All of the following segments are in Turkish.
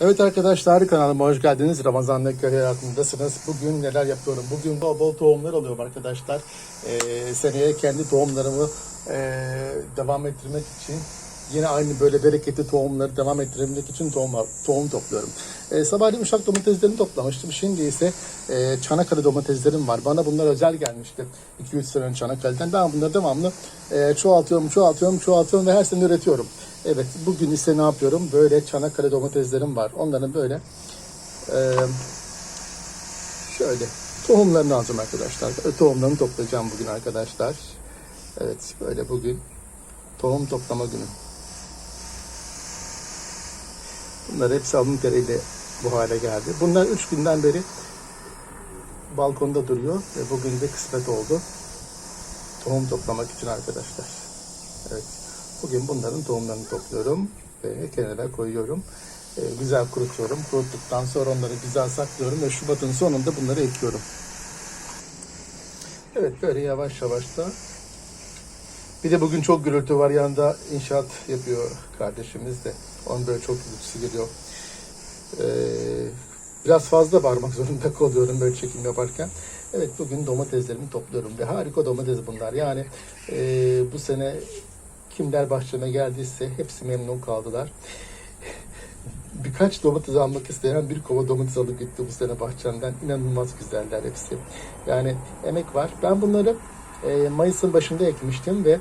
Evet arkadaşlar kanalıma hoş geldiniz. Ramazan'da köy hayatındasınız. Bugün neler yapıyorum? Bugün bol bol tohumlar alıyorum arkadaşlar. Ee, seneye kendi tohumlarımı ee, devam ettirmek için yine aynı böyle bereketli tohumları devam ettirebilmek için tohum, tohum topluyorum. Ee, sabahleyin uşak domateslerini toplamıştım. Şimdi ise ee, Çanakkale domateslerim var. Bana bunlar özel gelmişti. 2-3 sene önce Çanakkale'den. Ben bunları devamlı ee, çoğaltıyorum, çoğaltıyorum, çoğaltıyorum ve her sene üretiyorum. Evet, bugün ise ne yapıyorum? Böyle Çanakkale domateslerim var. Onların böyle ee, şöyle tohumlarını alacağım arkadaşlar. Tohumlarını toplayacağım bugün arkadaşlar. Evet, böyle bugün tohum toplama günü. Bunlar hepsi alın teriyle bu hale geldi. Bunlar 3 günden beri balkonda duruyor ve bugün de kısmet oldu. Tohum toplamak için arkadaşlar. Evet. Bugün bunların tohumlarını topluyorum ve kenara koyuyorum. Ee, güzel kurutuyorum. Kuruttuktan sonra onları güzel saklıyorum ve Şubat'ın sonunda bunları ekiyorum. Evet böyle yavaş yavaş da bir de bugün çok gürültü var yanında inşaat yapıyor kardeşimiz de. Onun böyle çok gürültüsü geliyor. Ee, biraz fazla bağırmak zorunda kalıyorum böyle çekim yaparken. Evet bugün domateslerimi topluyorum ve harika domates bunlar. Yani e, bu sene kimler bahçeme geldiyse hepsi memnun kaldılar. Birkaç domates almak isteyen bir kova domates alıp gitti bu sene bahçemden. İnanılmaz güzeller hepsi. Yani emek var. Ben bunları e, Mayıs'ın başında ekmiştim ve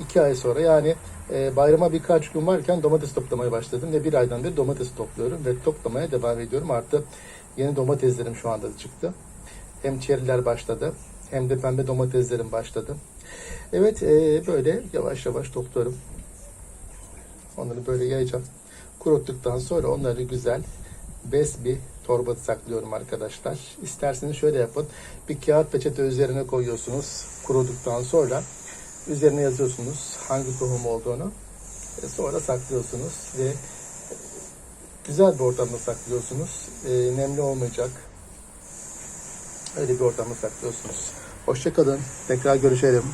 iki ay sonra yani e, bayrama birkaç gün varken domates toplamaya başladım ve bir aydan beri domates topluyorum ve toplamaya devam ediyorum. Artı yeni domateslerim şu anda çıktı. Hem çeriler başladı hem de pembe domateslerim başladı. Evet e, böyle yavaş yavaş topluyorum. Onları böyle yayacağım. Kuruttuktan sonra onları güzel bez bir torbada saklıyorum arkadaşlar. İsterseniz şöyle yapın. Bir kağıt peçete üzerine koyuyorsunuz. Kuruduktan sonra üzerine yazıyorsunuz hangi tohum olduğunu. E, sonra saklıyorsunuz ve güzel bir ortamda saklıyorsunuz. E, nemli olmayacak. Öyle bir ortamda saklıyorsunuz. Hoşçakalın. Tekrar görüşelim.